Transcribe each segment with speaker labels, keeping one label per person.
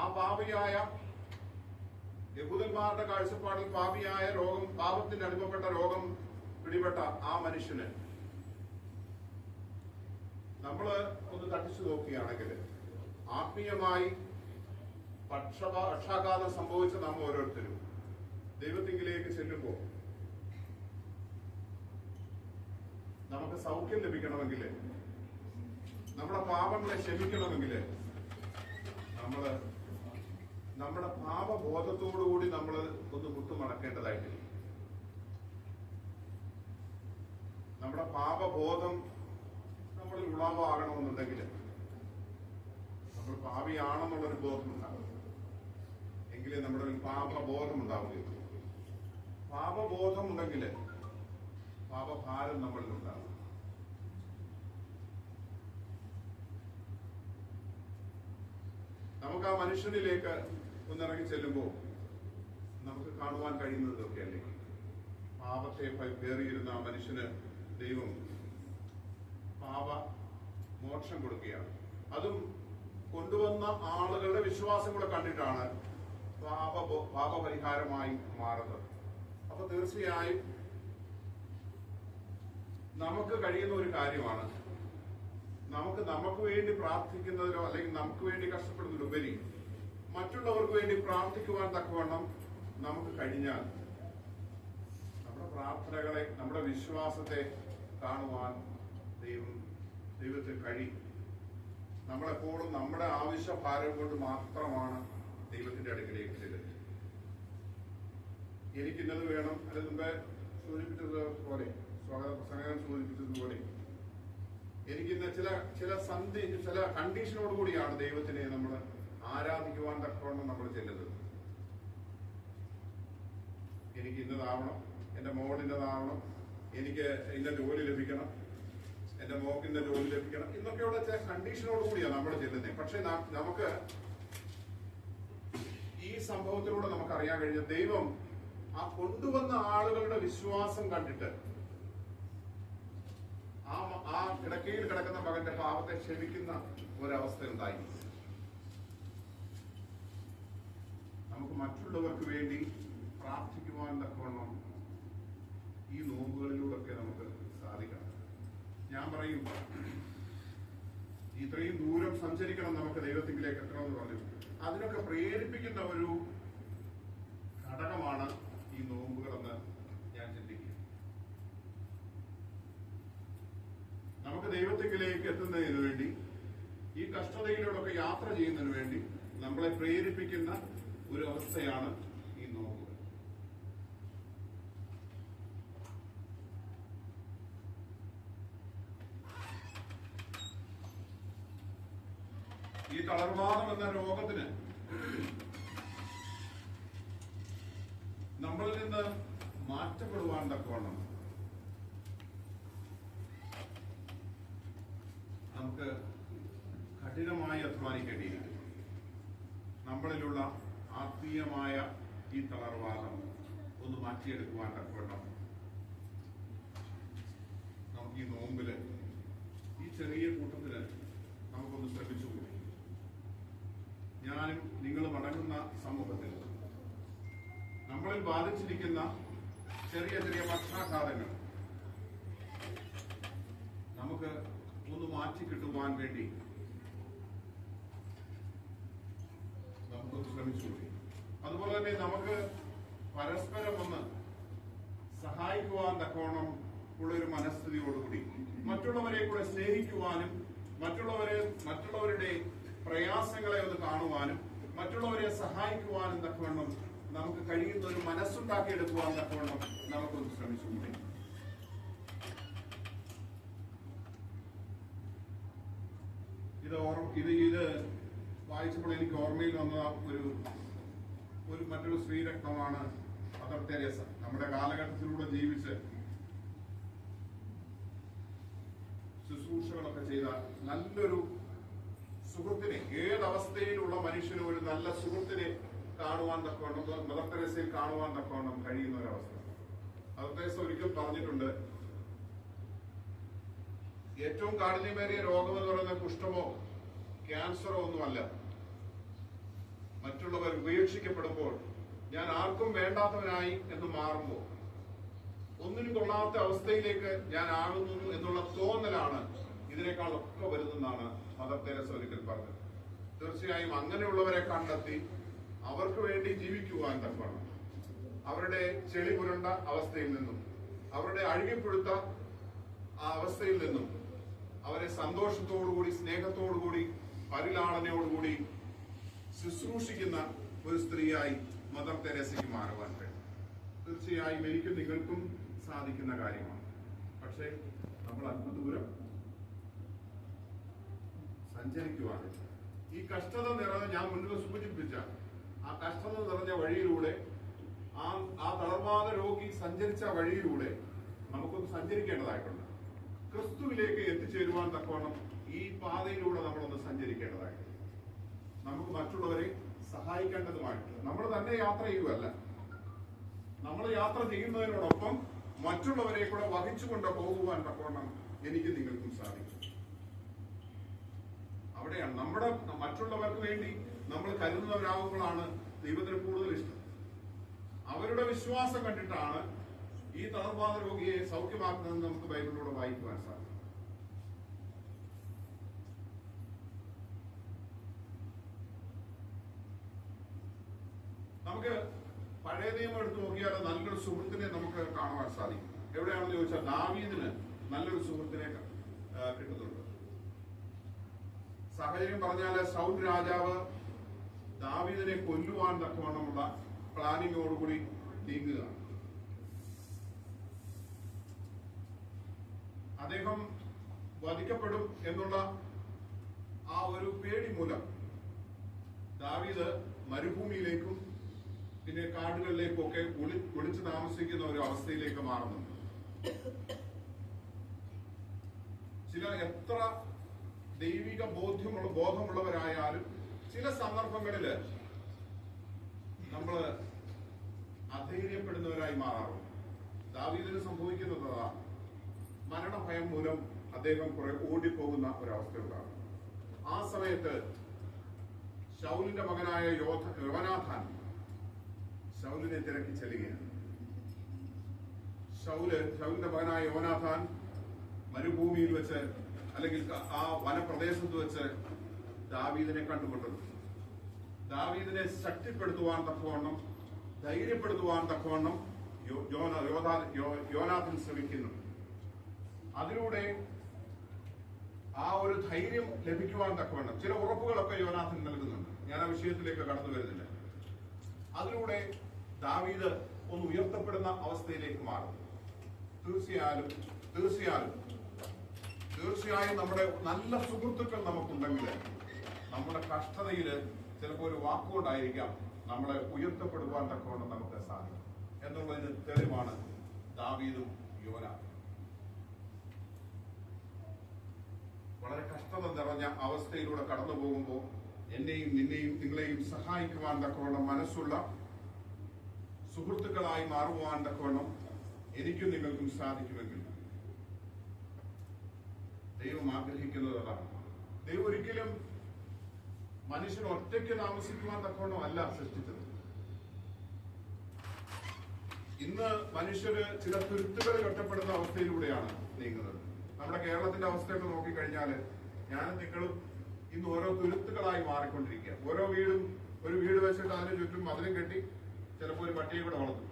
Speaker 1: ആ പാപിയായ യഹൂദന്മാരുടെ കാഴ്ചപ്പാടിൽ പാപിയായ രോഗം പാപത്തിന് അനുഭവപ്പെട്ട രോഗം പിടിപെട്ട ആ മനുഷ്യന് നമ്മൾ ഒന്ന് തട്ടിച്ചു നോക്കുകയാണെങ്കിൽ ആത്മീയമായി പക്ഷപാ പക്ഷാഘാതം സംഭവിച്ച നാം ഓരോരുത്തരും ദൈവത്തിങ്കിലേക്ക് ചെല്ലുമ്പോൾ നമുക്ക് സൗഖ്യം ലഭിക്കണമെങ്കിൽ നമ്മുടെ പാപങ്ങളെ ക്ഷമിക്കണമെങ്കിൽ നമ്മൾ നമ്മുടെ പാപബോധത്തോടുകൂടി നമ്മൾ ഒന്ന് മുട്ടുമടക്കേണ്ടതായിട്ടില്ല. നമ്മുടെ പാപബോധം നമ്മളിൽ ഉളവാകണമെന്നുണ്ടെങ്കിൽ നമ്മൾ പാപിയാണെന്നുള്ളൊരു ബോധം ഉണ്ടാകും എങ്കിലേ നമ്മുടെ ഒരു പാപബോധം ഉണ്ടാവുകയുള്ളൂ പാപബോധം ഉണ്ടെങ്കിൽ പാപഭാരം നമ്മളിൽ ഉണ്ടാകും. നമുക്ക് ആ മനുഷ്യനിലേക്ക് ഒന്നിറങ്ങി ചെല്ലുമ്പോൾ നമുക്ക് കാണുവാൻ കഴിയുന്നതൊക്കെ അല്ലേ? പാപത്തെ പേറിയിരുന്ന ആ മനുഷ്യന് ദൈവം പാപ മോക്ഷം കൊടുക്കുകയാണ്. അതും കൊണ്ടുവന്ന ആളുകളുടെ വിശ്വാസം കൂടെ കണ്ടിട്ടാണ് പാപ പാപപരിഹാരമായി മാറുന്നത്. അപ്പൊ തീർച്ചയായും നമുക്ക് കഴിയുന്ന ഒരു കാര്യമാണ്. നമുക്ക് നമുക്ക് വേണ്ടി പ്രാർത്ഥിക്കുന്നതിലോ അല്ലെങ്കിൽ നമുക്ക് വേണ്ടി കഷ്ടപ്പെടുന്നതിലുപരി മറ്റുള്ളവർക്ക് വേണ്ടി പ്രാർത്ഥിക്കുവാൻ തക്കവണ്ണം നമുക്ക് കഴിഞ്ഞാൽ നമ്മുടെ പ്രാർത്ഥനകളെ നമ്മുടെ വിശ്വാസത്തെ കാണുവാൻ ദൈവം ദൈവത്തിന് കഴിയും നമ്മളെപ്പോഴും നമ്മുടെ ആവശ്യ ആവശ്യഭാരം കൊണ്ട് മാത്രമാണ് ദൈവത്തിന്റെ അടുക്കിലേക്ക് ചെല്ലുന്നത്. എനിക്കിന്നത് വേണം. അതിന് മുമ്പേ സൂചിപ്പിച്ചത് പോലെ സ്വാഗത പ്രസംഗം സൂചിപ്പിച്ചതുപോലെ എനിക്കിന്ന് ചില ചില സന്ധി ചില കണ്ടീഷനോട് കൂടിയാണ് ദൈവത്തിനെ നമ്മൾ ആരാധിക്കുവാൻ തക്കവണ്ണം നമ്മൾ ചെല്ലുന്നത്. എനിക്ക് ഇന്നതാവണം എന്റെ മോൾ ഇന്നതാവണം എനിക്ക് ഇന്ന ജോലി ലഭിക്കണം എന്റെ മോക്ക് ഇന്ന ജോലി ലഭിക്കണം ഇന്നൊക്കെയുള്ള ചില കണ്ടീഷനോട് കൂടിയാണ് നമ്മൾ ചെല്ലുന്നത് പക്ഷെ നമുക്ക് ഈ സംഭവത്തിലൂടെ നമുക്ക് അറിയാൻ കഴിഞ്ഞ ദൈവം ആ കൊണ്ടുവന്ന ആളുകളുടെ വിശ്വാസം കണ്ടിട്ട് ആ ആ കിടക്കയിൽ കിടക്കുന്ന മകന്റെ പാപത്തെ ക്ഷമിക്കുന്ന ഒരവസ്ഥ ഉണ്ടായി നമുക്ക് മറ്റുള്ളവർക്ക് വേണ്ടി പ്രാർത്ഥിക്കുവാൻ തക്കവണ്ണം ഈ നോമ്പുകളിലൂടെയൊക്കെ നമുക്ക് സാധിക്കണം. ഞാൻ പറയും ഇത്രയും ദൂരം സഞ്ചരിക്കണം നമുക്ക് ദൈവത്തിങ്കിലേക്ക് എത്തണമെന്ന് പറഞ്ഞു. അതിനൊക്കെ പ്രേരിപ്പിക്കുന്ന ഒരു ഘടകമാണ് ഈ നോമ്പുകളെന്ന് ഞാൻ ചിന്തിക്കുക നമുക്ക് ദൈവത്തിങ്കിലേക്ക് എത്തുന്നതിന് വേണ്ടി ഈ കഷ്ടതയിലൂടെയൊക്കെ യാത്ര ചെയ്യുന്നതിന് വേണ്ടി നമ്മളെ പ്രേരിപ്പിക്കുന്ന ഒരു അവസ്ഥയാണ് ഈ നോക്കുക ഈ തളർവാദം എന്ന രോഗത്തിന് നമ്മളിൽ നിന്ന് മാറ്റപ്പെടുവാൻ തക്കവണ്ണം നമുക്ക് കഠിനമായി അധ്വാനിക്കേണ്ടിയിരിക്കും നമ്മളിലുള്ള ആത്മീയമായ ഈ തളർവാദം ഒന്ന് മാറ്റിയെടുക്കുവാൻ തക്കവണ്ണം നമുക്ക് ഈ നോമ്പിൽ ഈ ചെറിയ കൂട്ടത്തിൽ നമുക്കൊന്ന് ശ്രമിച്ചുകൂടി ഞാനും നിങ്ങളും അടങ്ങുന്ന സമൂഹത്തിൽ നമ്മളിൽ ബാധിച്ചിരിക്കുന്ന ചെറിയ ചെറിയ പക്ഷാഘാതങ്ങൾ നമുക്ക് ഒന്ന് മാറ്റി കിട്ടുവാൻ വേണ്ടി നമുക്കൊന്ന് ശ്രമിച്ചുകൂടി അതുപോലെ തന്നെ നമുക്ക് പരസ്പരം ഒന്ന് സഹായിക്കുവാൻ തക്കോണം ഉള്ള ഒരു മനസ്ഥിതിയോടുകൂടി മറ്റുള്ളവരെ കൂടെ സ്നേഹിക്കുവാനും മറ്റുള്ളവരെ മറ്റുള്ളവരുടെ പ്രയാസങ്ങളെ ഒന്ന് കാണുവാനും മറ്റുള്ളവരെ സഹായിക്കുവാനും തക്കവണ്ണം നമുക്ക് കഴിയുന്ന ഒരു മനസ്സുണ്ടാക്കിയെടുക്കുവാൻ തക്കവണ്ണം നമുക്കൊന്ന് ശ്രമിച്ചു ഇത് ഓർമ്മ ഇത് ഇത് വായിച്ചപ്പോൾ എനിക്ക് ഓർമ്മയിൽ വന്ന ഒരു ഒരു മറ്റൊരു ശ്രീരത്നമാണ് മദർ തെരേസ. നമ്മുടെ കാലഘട്ടത്തിലൂടെ ജീവിച്ച് ശുശ്രൂഷകളൊക്കെ ചെയ്ത നല്ലൊരു സുഹൃത്തിനെ ഏതവസ്ഥയിലുള്ള മനുഷ്യനും ഒരു നല്ല സുഹൃത്തിനെ കാണുവാൻ തക്കവണ്ണം മദർ തെരേസയിൽ കാണുവാൻ തക്കവണ്ണം കഴിയുന്ന ഒരവസ്ഥ. മദർ തെരേസ ഒരിക്കൽ പറഞ്ഞിട്ടുണ്ട് ഏറ്റവും കാഠിന്യമേറിയ രോഗം എന്ന് പറയുന്നത് കുഷ്ഠമോ ക്യാൻസറോ ഒന്നുമല്ല. മറ്റുള്ളവർ ഉപേക്ഷിക്കപ്പെടുമ്പോൾ ഞാൻ ആർക്കും വേണ്ടാത്തവനായി എന്ന് മാറുമ്പോൾ ഒന്നിനും കൊള്ളാത്ത അവസ്ഥയിലേക്ക് ഞാൻ ആകുന്നു എന്നുള്ള തോന്നലാണ് ഇതിനേക്കാളൊക്കെ വരുന്നെന്നാണ് മദർ തെരേസ ഒരിക്കൽ പറഞ്ഞത്. തീർച്ചയായും അങ്ങനെയുള്ളവരെ കണ്ടെത്തി അവർക്ക് വേണ്ടി ജീവിക്കുവാൻ തപ്പാണ് അവരുടെ ചെളി പുരണ്ട അവസ്ഥയിൽ നിന്നും അവരുടെ അഴുകിപ്പുഴുത്ത ആ അവസ്ഥയിൽ നിന്നും അവരെ സന്തോഷത്തോടുകൂടി സ്നേഹത്തോടുകൂടി പരിലാളനയോടുകൂടി ശുശ്രൂഷിക്കുന്ന ഒരു സ്ത്രീയായി മദർ തെരേസയ്ക്ക് മാറുവാൻ കഴിയും. തീർച്ചയായും എനിക്കും നിങ്ങൾക്കും സാധിക്കുന്ന കാര്യമാണ്. പക്ഷേ നമ്മൾ അല്പദൂരം സഞ്ചരിക്കുവാനില്ല ഈ കഷ്ടത നിറഞ്ഞ ഞാൻ മുന്നിൽ സൂചിപ്പിച്ച ആ കഷ്ടത നിറഞ്ഞ വഴിയിലൂടെ ആ ആ തളർവാദ രോഗി സഞ്ചരിച്ച വഴിയിലൂടെ നമുക്കൊന്ന് സഞ്ചരിക്കേണ്ടതായിട്ടുണ്ട്. ക്രിസ്തുവിലേക്ക് എത്തിച്ചേരുവാൻ തക്കവണ്ണം ഈ പാതയിലൂടെ നമ്മളൊന്ന് സഞ്ചരിക്കേണ്ടതായിട്ടുണ്ട്. നമുക്ക് മറ്റുള്ളവരെ സഹായിക്കേണ്ടതുമായിട്ട്. നമ്മൾ തന്നെ യാത്ര ചെയ്യുകയല്ല. നമ്മൾ യാത്ര ചെയ്യുന്നതിനോടൊപ്പം മറ്റുള്ളവരെ കൂടെ വഹിച്ചുകൊണ്ട് പോകുവാൻ തക്കവണ്ണം എനിക്ക് നിങ്ങൾക്കും സാധിക്കും. അവിടെയാണ് നമ്മുടെ മറ്റുള്ളവർക്ക് വേണ്ടി നമ്മൾ കരുതുന്നവരാകുമ്പോഴാണ് ദൈവത്തിന് കൂടുതൽ ഇഷ്ടം. അവരുടെ വിശ്വാസം കണ്ടിട്ടാണ് ഈ തളർവാദ രോഗിയെ സൗഖ്യമാക്കുന്നതെന്ന് നമുക്ക് ബൈബിളിലൂടെ വായിക്കുവാൻ സാധിക്കും. നമുക്ക് പഴയ നിയമം എടുത്ത് നോക്കിയാൽ നല്ലൊരു സുഹൃത്തിനെ നമുക്ക് കാണുവാൻ സാധിക്കും. എവിടെയാണെന്ന് ചോദിച്ചാൽ ദാവീദിന് നല്ലൊരു സുഹൃത്തിനെ കിട്ടുന്നുണ്ട്. സാഹചര്യം പറഞ്ഞാൽ സൗൽ രാജാവ് ദാവീദിനെ കൊല്ലുവാൻ തക്കവണ്ണമുള്ള പ്ലാനിങ്ങോടുകൂടി നീങ്ങുകയാണ്. അദ്ദേഹം വധിക്കപ്പെടും എന്നുള്ള ആ ഒരു പേടി മൂലം ദാവീദ് മരുഭൂമിയിലേക്കും പിന്നെ കാടുകളിലേക്കും ഒക്കെ ഒളി ഒളിച്ചു താമസിക്കുന്ന ഒരു അവസ്ഥയിലേക്ക് മാറുന്നുണ്ട്. ചില എത്ര ദൈവിക ബോധ്യമുള്ള ബോധമുള്ളവരായാലും ചില സന്ദർഭങ്ങളിൽ നമ്മൾ അധൈര്യപ്പെടുന്നവരായി മാറാറുണ്ട്. ദാവീദിന് സംഭവിക്കുന്നത് അതാ. മരണഭയം മൂലം അദ്ദേഹം കുറെ ഓടിപ്പോകുന്ന ഒരവസ്ഥയുണ്ടാകും ആ സമയത്ത് ശൗലിന്റെ മകനായ യോധ യോനാഥാൻ ശൗലിനെ തിരക്കി ചെല്ലുകയാണ്. സൗൽ സൗലിന്റെ മകനായ യോനാഥാൻ മരുഭൂമിയിൽ വെച്ച് അല്ലെങ്കിൽ ആ വനപ്രദേശത്ത് വെച്ച് ദാവീദിനെ കണ്ടുകൊണ്ടിരുന്നു ദാവീദിനെ ശക്തിപ്പെടുത്തുവാൻ തക്കവണ്ണം ധൈര്യപ്പെടുത്തുവാൻ തക്കവണ്ണം യോനാഥൻ ശ്രമിക്കുന്നു. അതിലൂടെ ആ ഒരു ധൈര്യം ലഭിക്കുവാൻ തക്കവണ്ണം. ചില ഉറപ്പുകളൊക്കെ യോനാഥൻ നൽകുന്നുണ്ട്. ഞാൻ ആ വിഷയത്തിലേക്ക് കടന്നു വരുന്നില്ല. അതിലൂടെ ദാവീദ് ഒന്ന് ഉയർത്തപ്പെടുന്ന അവസ്ഥയിലേക്ക് മാറും. തീർച്ചയായും തീർച്ചയായും തീർച്ചയായും നമ്മുടെ നല്ല സുഹൃത്തുക്കൾ നമുക്കുണ്ടെങ്കിൽ നമ്മുടെ കഷ്ടതയിൽ ചിലപ്പോൾ ഒരു വാക്കുകൊണ്ടായിരിക്കാം നമ്മളെ ഉയർത്തപ്പെടുവാൻ തക്കവണ്ണം നമുക്ക് സാധിക്കും. എന്നുള്ളതിന് തെളിവാണ് ദാവീദും യോന വളരെ കഷ്ടത നിറഞ്ഞ അവസ്ഥയിലൂടെ കടന്നു പോകുമ്പോൾ എന്നെയും നിന്നെയും നിങ്ങളെയും സഹായിക്കുവാൻ തക്കവണ്ണം മനസ്സുള്ള സുഹൃത്തുക്കളായി മാറുവാൻ തക്കവണ്ണം എനിക്കും നിങ്ങൾക്കും സാധിക്കുമെങ്കിൽ ദൈവം ആഗ്രഹിക്കുന്നത് അതാണ്. ദൈവം ഒരിക്കലും മനുഷ്യൻ ഒറ്റയ്ക്ക് താമസിക്കുവാൻ തക്കവണ്ണം അല്ല സൃഷ്ടിച്ചത്. ഇന്ന് മനുഷ്യര് ചില തുരുത്തുകളിൽ ഒറ്റപ്പെടുന്ന അവസ്ഥയിലൂടെയാണ് നീങ്ങുന്നത്. നമ്മുടെ കേരളത്തിന്റെ അവസ്ഥയൊക്കെ നോക്കിക്കഴിഞ്ഞാൽ ഞാനും നിങ്ങളും ഇന്ന് ഓരോ തുരുത്തുകളായി മാറിക്കൊണ്ടിരിക്കുക ഓരോ വീടും ഒരു വീട് വെച്ചിട്ട് അതിന് ചുറ്റും മതിലും കെട്ടി ചിലപ്പോൾ ഒരു പട്ടിയെ കൂടെ വളർത്തും.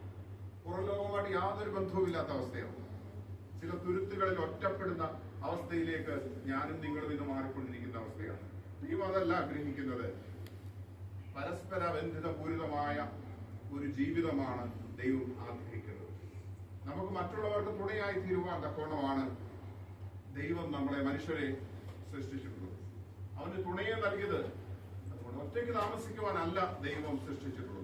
Speaker 1: പുറം ലോകവുമായിട്ട് യാതൊരു ബന്ധവുമില്ലാത്ത അവസ്ഥയാണ് ചില തുരുത്തുകളിൽ ഒറ്റപ്പെടുന്ന അവസ്ഥയിലേക്ക് ഞാനും നിങ്ങളും ഇന്ന് മാറിക്കൊണ്ടിരിക്കുന്ന അവസ്ഥയാണ്. ദൈവം അതല്ല ആഗ്രഹിക്കുന്നത്. പരസ്പര ബന്ധിതപൂരിതമായ ഒരു ജീവിതമാണ് ദൈവം ആഗ്രഹിക്കുന്നത്. നമുക്ക് മറ്റുള്ളവർക്ക് തുണയായി തീരുവാൻ തക്കോണമാണ് ദൈവം നമ്മളെ മനുഷ്യരെ സൃഷ്ടിച്ചിട്ടുള്ളത്. അവന് തുണയെ നൽകിയത് ഒറ്റയ്ക്ക് താമസിക്കുവാനല്ല ദൈവം സൃഷ്ടിച്ചിട്ടുള്ളത്.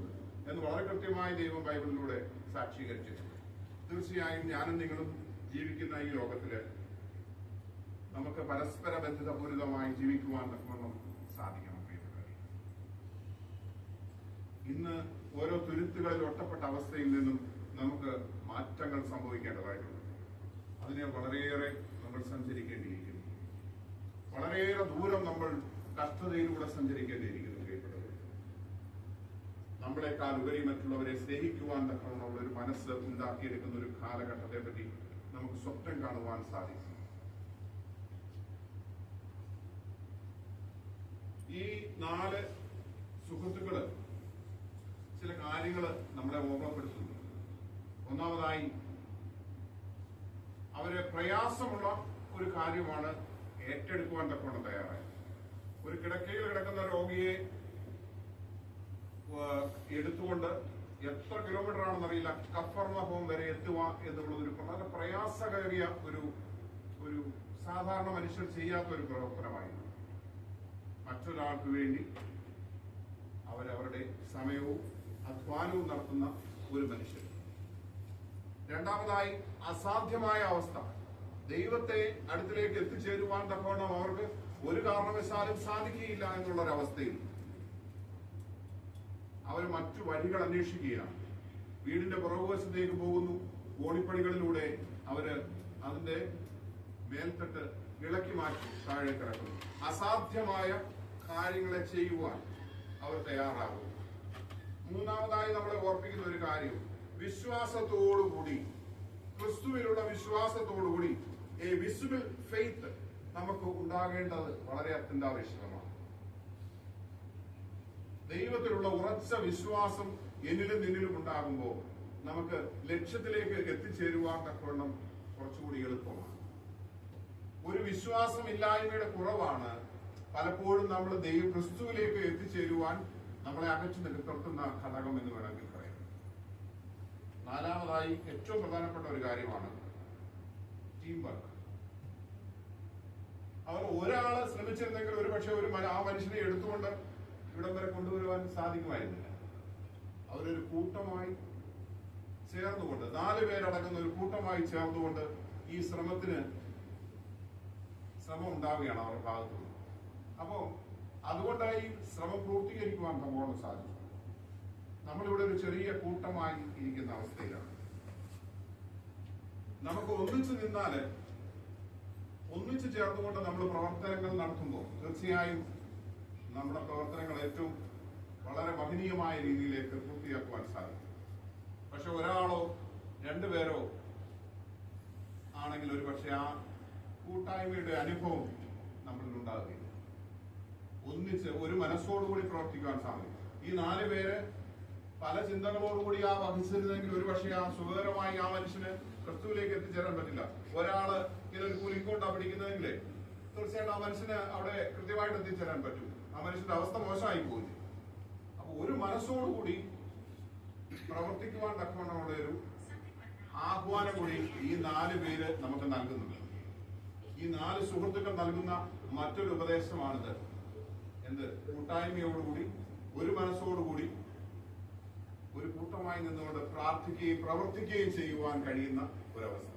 Speaker 1: എന്ന് വളരെ കൃത്യമായി ദൈവം ബൈബിളിലൂടെ സാക്ഷീകരിച്ചിട്ടുണ്ട്. തീർച്ചയായും ഞാനും നിങ്ങളും ജീവിക്കുന്ന ഈ ലോകത്തിൽ നമുക്ക് പരസ്പര ബന്ധിതപൂരിതമായി ജീവിക്കുവാൻ തക്കവണ്ണം സാധിക്കണം. ഇന്ന് ഓരോ തുരുത്തുകളിൽ ഒട്ടപ്പെട്ട അവസ്ഥയിൽ നിന്നും നമുക്ക് മാറ്റങ്ങൾ സംഭവിക്കേണ്ടതായിട്ടുണ്ട്. അതിനെ വളരെയേറെ നമ്മൾ സഞ്ചരിക്കേണ്ടിയിരിക്കുന്നു. വളരെയേറെ ദൂരം നമ്മൾ കഷ്ടതയിലൂടെ സഞ്ചരിക്കേണ്ടിയിരിക്കുന്നു. നമ്മളെക്കാൾ ഉപരി മറ്റുള്ളവരെ സ്നേഹിക്കുവാൻ തക്കവണ്ണമുള്ള ഒരു മനസ്സ് ഉണ്ടാക്കിയെടുക്കുന്ന ഒരു കാലഘട്ടത്തെ പറ്റി നമുക്ക് സ്വപ്നം കാണുവാൻ സാധിക്കും. ഈ നാല് സുഹൃത്തുക്കൾ ചില കാര്യങ്ങൾ നമ്മളെ ഓർമ്മപ്പെടുത്തുന്നു ഒന്നാമതായി അവർ പ്രയാസമുള്ള ഒരു കാര്യമാണ് ഏറ്റെടുക്കുവാൻ തക്കവണ്ണം തയ്യാറായത്. ഒരു കിടക്കയിൽ കിടക്കുന്ന രോഗിയെ എടുത്തുകൊണ്ട് എത്ര കിലോമീറ്റർ ആണെന്നറിയില്ല കഫർണ ഹോം വരെ എത്തുക എന്നുള്ളത് ഒരു വളരെ പ്രയാസകേറിയ ഒരു ഒരു സാധാരണ മനുഷ്യർ ചെയ്യാത്ത ഒരു പ്രവർത്തനമായിരുന്നു. മറ്റൊരാൾക്ക് വേണ്ടി അവരവരുടെ സമയവും അധ്വാനവും നടത്തുന്ന ഒരു മനുഷ്യൻ. രണ്ടാമതായി അസാധ്യമായ അവസ്ഥ. ദൈവത്തെ അടുത്തിലേക്ക് എത്തിച്ചേരുവാൻ തക്കവണ്ണം അവർക്ക് ഒരു കാരണവശാലും സാധിക്കുകയില്ല എന്നുള്ള ഒരവസ്ഥയിൽ അവർ മറ്റു വഴികൾ അന്വേഷിക്കുകയാണ്. വീടിന്റെ പുറകുവശത്തേക്ക് പോകുന്നു. ഓടിപ്പടികളിലൂടെ അവർ അതിന്റെ മേൽത്തട്ട് ഇളക്കി മാറ്റി താഴെ കിടക്കുന്നു അസാധ്യമായ കാര്യങ്ങളെ ചെയ്യുവാൻ അവർ തയ്യാറാകും മൂന്നാമതായി നമ്മളെ ഓർപ്പിക്കുന്ന ഒരു കാര്യം വിശ്വാസത്തോടുകൂടി ക്രിസ്തുവിലുള്ള വിശ്വാസത്തോടുകൂടി വിസിബിൾ ഫെയ്ത്ത് നമുക്ക് ഉണ്ടാകേണ്ടത് വളരെ അത്യന്താപേക്ഷിതമാണ്. ദൈവത്തിലുള്ള ഉറച്ച വിശ്വാസം എന്നിലും നിന്നിലും ഉണ്ടാകുമ്പോൾ നമുക്ക് ലക്ഷ്യത്തിലേക്ക് എത്തിച്ചേരുവാൻ തക്കവണ്ണം കുറച്ചുകൂടി എളുപ്പമാണ്. ഒരു വിശ്വാസമില്ലായ്മയുടെ കുറവാണ്. പലപ്പോഴും നമ്മൾ ദൈവ ക്രിസ്തുവിലേക്ക് എത്തിച്ചേരുവാൻ നമ്മളെ അകറ്റി നിർത്തുന്ന ഘടകം എന്ന് വേണമെങ്കിൽ പറയാം. നാലാമതായി ഏറ്റവും പ്രധാനപ്പെട്ട ഒരു കാര്യമാണ് ടീം വർക്ക് അവർ ഒരാൾ ശ്രമിച്ചിരുന്നെങ്കിൽ ഒരു പക്ഷെ ഒരു ആ മനുഷ്യനെ എടുത്തുകൊണ്ട് ഇവിടം വരെ കൊണ്ടുവരുവാൻ സാധിക്കുമായിരുന്നില്ല. അവരൊരു കൂട്ടമായി ചേർന്നുകൊണ്ട് നാല് പേരടങ്ങുന്ന ഒരു കൂട്ടമായി ചേർന്നുകൊണ്ട് ഈ ശ്രമത്തിന് ശ്രമം ഉണ്ടാവുകയാണ് അവരുടെ ഭാഗത്തുനിന്ന് അപ്പോ അതുകൊണ്ടായി ശ്രമം പൂർത്തീകരിക്കുവാൻ നമ്മളോട് സാധിച്ചു. നമ്മളിവിടെ ഒരു ചെറിയ കൂട്ടമായി ഇരിക്കുന്ന അവസ്ഥയിലാണ്. നമുക്ക് ഒന്നിച്ചു നിന്നാൽ ഒന്നിച്ചു ചേർന്നുകൊണ്ട് നമ്മൾ പ്രവർത്തനങ്ങൾ നടത്തുമ്പോൾ തീർച്ചയായും നമ്മുടെ പ്രവർത്തനങ്ങൾ ഏറ്റവും വളരെ മഹനീയമായ രീതിയിലേക്ക് പൂർത്തിയാക്കുവാൻ സാധിക്കും. പക്ഷെ ഒരാളോ രണ്ടുപേരോ ആണെങ്കിൽ ഒരു പക്ഷെ ആ കൂട്ടായ്മയുടെ അനുഭവം നമ്മളിൽ ഉണ്ടാകുകയില്ല. ഒന്നിച്ച് ഒരു മനസ്സോടുകൂടി പ്രവർത്തിക്കുവാൻ സാധിക്കും. ഈ നാല് പേര് പല ചിന്തകളോടുകൂടി ആ വഹിച്ചിരുന്നെങ്കിൽ ഒരു പക്ഷേ ആ സുഖകരമായി ആ മനുഷ്യന് ക്രിസ്തുവിലേക്ക് എത്തിച്ചേരാൻ പറ്റില്ല. ഒരാൾ ഇതൊരു കൂലിക്കോട്ടാ പിടിക്കുന്നതെങ്കിൽ തീർച്ചയായിട്ടും ആ മനുഷ്യന് അവിടെ കൃത്യമായിട്ട് എത്തിച്ചേരാൻ പറ്റും. ആ മനുഷ്യന്റെ അവസ്ഥ മോശമായി പോയി. അപ്പൊ ഒരു മനസ്സോടുകൂടി പ്രവർത്തിക്കുവാൻ തക്കവണ്ണമുള്ള ഒരു ആഹ്വാനം കൂടി ഈ നാല് പേര് നമുക്ക് നൽകുന്നുണ്ട്. ഈ നാല് സുഹൃത്തുക്കൾ നൽകുന്ന മറ്റൊരു ഉപദേശമാണിത്. എന്ത്? കൂട്ടായ്മയോടുകൂടി ഒരു മനസ്സോടുകൂടി ഒരു കൂട്ടമായി നിന്നുകൊണ്ട് പ്രാർത്ഥിക്കുകയും പ്രവർത്തിക്കുകയും ചെയ്യുവാൻ കഴിയുന്ന ഒരവസ്ഥ.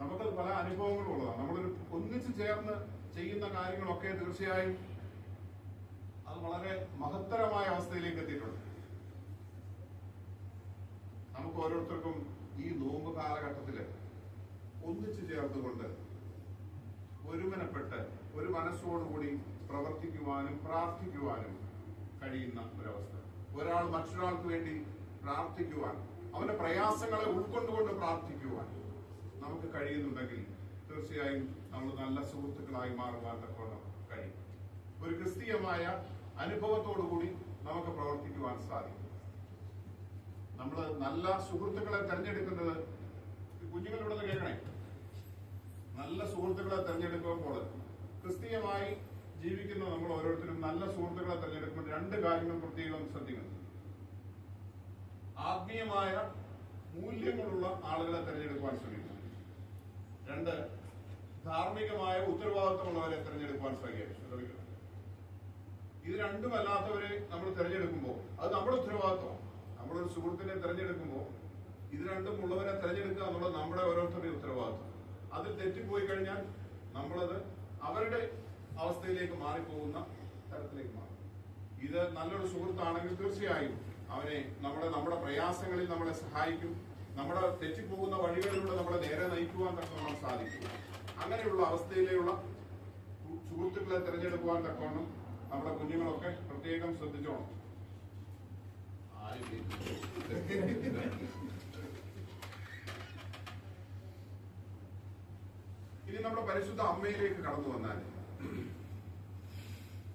Speaker 1: നമുക്കത് പല അനുഭവങ്ങളും ഉള്ളതാണ് നമ്മളൊരു ഒന്നിച്ചു ചേർന്ന് ചെയ്യുന്ന കാര്യങ്ങളൊക്കെ തീർച്ചയായും അത് വളരെ മഹത്തരമായ അവസ്ഥയിലേക്ക് എത്തിയിട്ടുണ്ട്. നമുക്ക് ഓരോരുത്തർക്കും ഈ നോമ്പ് കാലഘട്ടത്തിൽ ഒന്നിച്ചു ചേർത്തുകൊണ്ട് ഒരുമനപ്പെട്ട് ഒരു മനസ്സോടുകൂടി പ്രവർത്തിക്കുവാനും പ്രാർത്ഥിക്കുവാനും കഴിയുന്ന ഒരവസ്ഥ. ഒരാൾ മറ്റൊരാൾക്ക് വേണ്ടി പ്രാർത്ഥിക്കുവാൻ അവന്റെ പ്രയാസങ്ങളെ ഉൾക്കൊണ്ടുകൊണ്ട് പ്രാർത്ഥിക്കുവാൻ നമുക്ക് കഴിയുന്നുണ്ടെങ്കിൽ തീർച്ചയായും നമ്മൾ നല്ല സുഹൃത്തുക്കളായി മാറുവാൻ തക്കവണ്ണം കഴിയും. ഒരു ക്രിസ്തീയമായ അനുഭവത്തോടുകൂടി നമുക്ക് പ്രവർത്തിക്കുവാൻ സാധിക്കും. നമ്മൾ നല്ല സുഹൃത്തുക്കളെ തെരഞ്ഞെടുക്കുന്നത് കുഞ്ഞുങ്ങളിവിടെ നിന്ന് കേൾക്കണേ? നല്ല സുഹൃത്തുക്കളെ തെരഞ്ഞെടുക്കുമ്പോൾ ക്രിസ്തീയമായി ജീവിക്കുന്ന നമ്മൾ ഓരോരുത്തരും നല്ല സുഹൃത്തുക്കളെ തെരഞ്ഞെടുക്കുമ്പോൾ രണ്ട് കാര്യങ്ങൾ പ്രത്യേകം ശ്രദ്ധിക്കണം. ആത്മീയമായ മൂല്യങ്ങളുള്ള ആളുകളെ തെരഞ്ഞെടുക്കുവാൻ ശ്രമിക്കണം. രണ്ട് ധാർമ്മികമായ ഉത്തരവാദിത്വമുള്ളവരെ തെരഞ്ഞെടുക്കുവാൻ ശ്രമിക്കണം. ഇത് രണ്ടുമല്ലാത്തവരെ നമ്മൾ തിരഞ്ഞെടുക്കുമ്പോൾ അത് നമ്മുടെ ഉത്തരവാദിത്വമാണ്. നമ്മളൊരു സുഹൃത്തിനെ തിരഞ്ഞെടുക്കുമ്പോൾ ഇത് രണ്ടും ഉള്ളവരെ തിരഞ്ഞെടുക്കുക എന്നുള്ളത് നമ്മുടെ ഓരോരുത്തരുടെയും ഉത്തരവാദിത്വം. അതിൽ തെറ്റിപ്പോയി കഴിഞ്ഞാൽ നമ്മളത് അവരുടെ അവസ്ഥയിലേക്ക് മാറിപ്പോകുന്ന തരത്തിലേക്ക് മാറും. ഇത് നല്ലൊരു സുഹൃത്താണെങ്കിൽ തീർച്ചയായും അവനെ നമ്മുടെ നമ്മുടെ പ്രയാസങ്ങളിൽ നമ്മളെ സഹായിക്കും. നമ്മുടെ തെറ്റിപ്പോകുന്ന വഴികളിലൂടെ നമ്മളെ നേരെ നയിക്കുവാൻ തക്കവണ്ണം സാധിക്കും. അങ്ങനെയുള്ള അവസ്ഥയിലുള്ള സുഹൃത്തുക്കളെ തിരഞ്ഞെടുക്കുവാൻ തക്കവണ്ണം നമ്മുടെ കുഞ്ഞുങ്ങളൊക്കെ പ്രത്യേകം ശ്രദ്ധിച്ചോണം. ഇനി നമ്മുടെ പരിശുദ്ധ അമ്മയിലേക്ക് കടന്നു വന്നാൽ.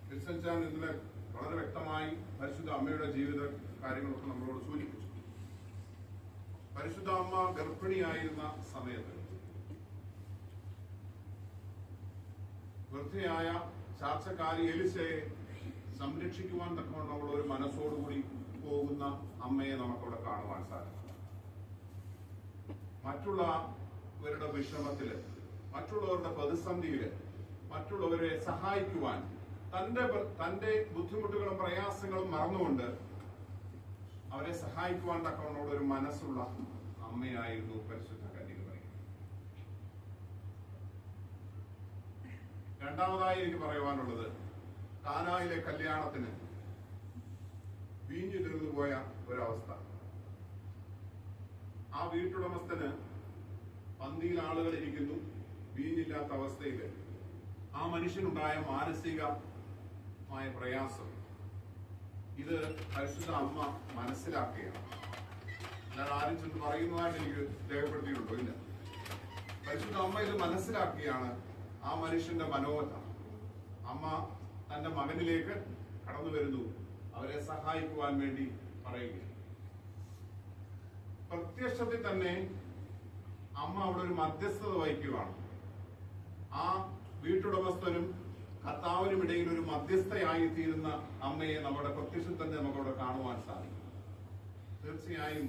Speaker 1: ക്രിസ്ത്യൻ ചാൻ ഇന്നലെ വളരെ വ്യക്തമായി പരിശുദ്ധ അമ്മയുടെ ജീവിത കാര്യങ്ങളൊക്കെ നമ്മളോട് സൂചിപ്പിച്ചു. പരിശുദ്ധ അമ്മ ഗർഭിണിയായിരുന്ന സമയത്ത് വൃദ്ധയായ ചാർച്ചക്കാരി എലിസയെ സംരക്ഷിക്കുവാൻ തക്കവണ്ണമുള്ള ഒരു മനസ്സോടുകൂടി പോകുന്ന അമ്മയെ നമുക്കവിടെ കാണുവാൻ സാധിക്കും. മറ്റുള്ളവരുടെ വിഷമത്തിൽ മറ്റുള്ളവരുടെ പ്രതിസന്ധിയിൽ മറ്റുള്ളവരെ സഹായിക്കുവാൻ തന്റെ തന്റെ ബുദ്ധിമുട്ടുകളും പ്രയാസങ്ങളും മറന്നുകൊണ്ട് അവരെ സഹായിക്കുവാൻ തക്കവണ്ണോട് ഒരു മനസ്സുള്ള അമ്മയായിരുന്നു പരിശുദ്ധ കന്യക പറയുന്നത് രണ്ടാമതായി എനിക്ക് പറയുവാനുള്ളത് കാനായിലെ കല്യാണത്തിന് വീഞ്ഞു തീർന്നു പോയ ഒരവസ്ഥ. ആ വീട്ടുടമസ്ഥന് പന്തിയിൽ ആളുകൾ ഇരിക്കുന്നു വീഞ്ഞില്ലാത്ത അവസ്ഥയിൽ ആ മനുഷ്യനുണ്ടായ മാനസികമായ പ്രയാസം ഇത് പരിശുദ്ധ അമ്മ മനസ്സിലാക്കുകയാണ്. ഞാൻ ആരും ചെന്ന് പറയുന്നതായിട്ട് എനിക്ക് രേഖപ്പെടുത്തിയിട്ടുണ്ടോ? ഇല്ല. പരിശുദ്ധ അമ്മ ഇത് മനസ്സിലാക്കുകയാണ്. ആ മനുഷ്യന്റെ മനോവധ. അമ്മ തന്റെ മകനിലേക്ക് കടന്നു വരുന്നു. അവരെ സഹായിക്കുവാൻ വേണ്ടി പറയുക പ്രത്യക്ഷത്തിൽ തന്നെ അമ്മ അവിടെ ഒരു മധ്യസ്ഥത വഹിക്കുകയാണ് ആ വീട്ടുടമസ്ഥനും കർത്താവിനും ഇടയിൽ ഒരു മധ്യസ്ഥയായി തീരുന്ന അമ്മയെ നമ്മുടെ പ്രത്യക്ഷത്തിൽ തന്നെ നമുക്കവിടെ കാണുവാൻ സാധിക്കും. തീർച്ചയായും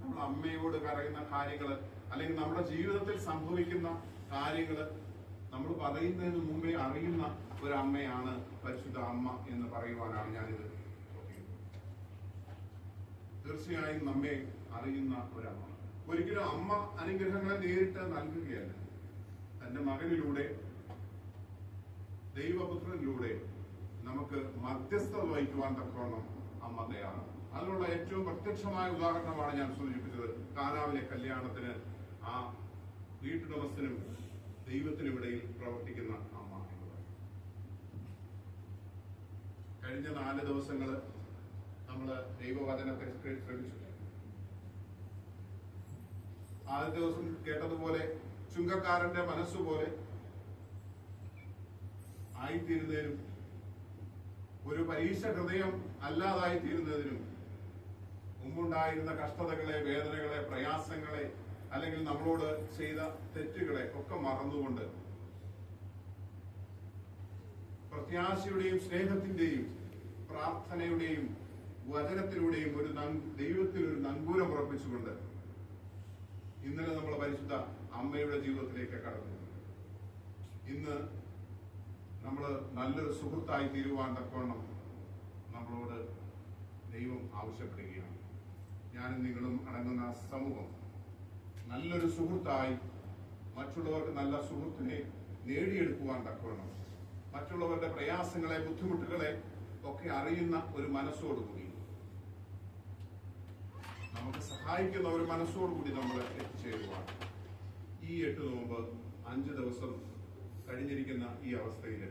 Speaker 1: നമ്മൾ അമ്മയോട് പറയുന്ന കാര്യങ്ങൾ അല്ലെങ്കിൽ നമ്മുടെ ജീവിതത്തിൽ സംഭവിക്കുന്ന കാര്യങ്ങൾ നമ്മൾ പറയുന്നതിന് മുമ്പേ അറിയുന്ന ഒരു അമ്മയാണ് പരിശുദ്ധ അമ്മ എന്ന് പറയുവാനാണ് ഞാനിത്. തീർച്ചയായും നമ്മെ അറിയുന്ന ഒരമ്മ. ഒരിക്കലും അമ്മ അനുഗ്രഹങ്ങളെ നേരിട്ട് നൽകുകയല്ല. തന്റെ മകനിലൂടെ ദൈവപുത്രനിലൂടെ നമുക്ക് മധ്യസ്ഥത വഹിക്കുവാൻ തക്കവണ്ണം അമ്മ തയ്യാറാണ്. അതിനുള്ള ഏറ്റവും പ്രത്യക്ഷമായ ഉദാഹരണമാണ് ഞാൻ സൂചിപ്പിച്ചത്. കാനാവിലെ കല്യാണത്തിന് ആ വീട്ടുടമസ്ഥനും ദൈവത്തിനും ഇടയിൽ പ്രവർത്തിക്കുന്ന അമ്മ എന്ന് കഴിഞ്ഞ നാല് ദിവസങ്ങൾ നമ്മൾ ദൈവവചനത്തെ ശ്രമിച്ചു ആദ്യ ദിവസം കേട്ടതുപോലെ ചുങ്കക്കാരന്റെ മനസ്സുപോലെ ആയിത്തീരുന്നതിനും ഒരു പരീക്ഷ ഹൃദയം അല്ലാതായി തീരുന്നതിനും മുമ്പുണ്ടായിരുന്ന കഷ്ടതകളെ വേദനകളെ പ്രയാസങ്ങളെ അല്ലെങ്കിൽ നമ്മളോട് ചെയ്ത തെറ്റുകളെ ഒക്കെ മറന്നുകൊണ്ട് പ്രത്യാശയുടെയും സ്നേഹത്തിന്റെയും പ്രാർത്ഥനയുടെയും വചനത്തിലൂടെയും ഒരു ദൈവത്തിൽ ഒരു നങ്കൂരം ഉറപ്പിച്ചുകൊണ്ട് ഇന്നലെ നമ്മൾ പരിശുദ്ധ അമ്മയുടെ ജീവിതത്തിലേക്ക് കടന്നു. ഇന്ന് നമ്മൾ നല്ലൊരു സുഹൃത്തായി തീരുവാൻ തക്കവണ്ണം നമ്മളോട് ദൈവം ആവശ്യപ്പെടുകയാണ്. ഞാനും നിങ്ങളും അടങ്ങുന്ന സമൂഹം നല്ലൊരു സുഹൃത്തായി മറ്റുള്ളവർക്ക് നല്ല സുഹൃത്തിനെ നേടിയെടുക്കുവാൻ തക്കവണ്ണം മറ്റുള്ളവരുടെ പ്രയാസങ്ങളെ ബുദ്ധിമുട്ടുകളെ ഒക്കെ അറിയുന്ന ഒരു മനസ്സോടുകൂടി നമുക്ക് സഹായിക്കുന്ന ഒരു മനസ്സോടുകൂടി നമ്മൾ എത്തിച്ചേരുവാണ് ഈ എട്ട് നോമ്പ് അഞ്ച് ദിവസം കഴിഞ്ഞിരിക്കുന്ന ഈ അവസ്ഥയിൽ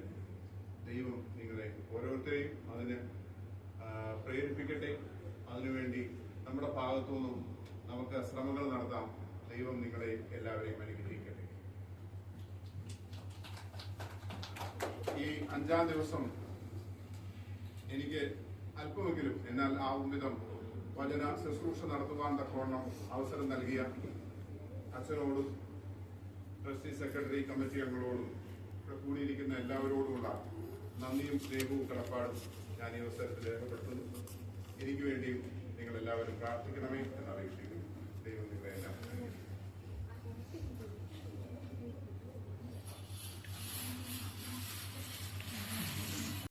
Speaker 1: ദൈവം നിങ്ങളെ ഓരോരുത്തരെയും അതിന് ആ, പ്രേരിപ്പിക്കട്ടെ. അതിനുവേണ്ടി നമ്മുടെ ഭാഗത്തു നിന്നും നമുക്ക് ശ്രമങ്ങൾ നടത്താം. ദൈവം നിങ്ങളെ എല്ലാവരെയും അനുഗ്രഹിക്കട്ടെ. ഈ അഞ്ചാം ദിവസം എനിക്ക് അല്പമെങ്കിലും എന്നാൽ ആവും വിധം വചന ശുശ്രൂഷ നടത്തുവാൻ തക്കവണ്ണം അവസരം നൽകിയ അച്ഛനോടും ട്രസ്റ്റി സെക്രട്ടറി കമ്മിറ്റി അംഗങ്ങളോടും ഇവിടെ കൂടിയിരിക്കുന്ന എല്ലാവരോടുമുള്ള നന്ദിയും സ്നേഹവും കടപ്പാടും ഞാൻ ഈ അവസരത്തിൽ രേഖപ്പെടുത്തുന്നു. എനിക്ക് വേണ്ടിയും നിങ്ങൾ എല്ലാവരും പ്രാർത്ഥിക്കണമേ എന്ന് അറിയിക്കുന്നു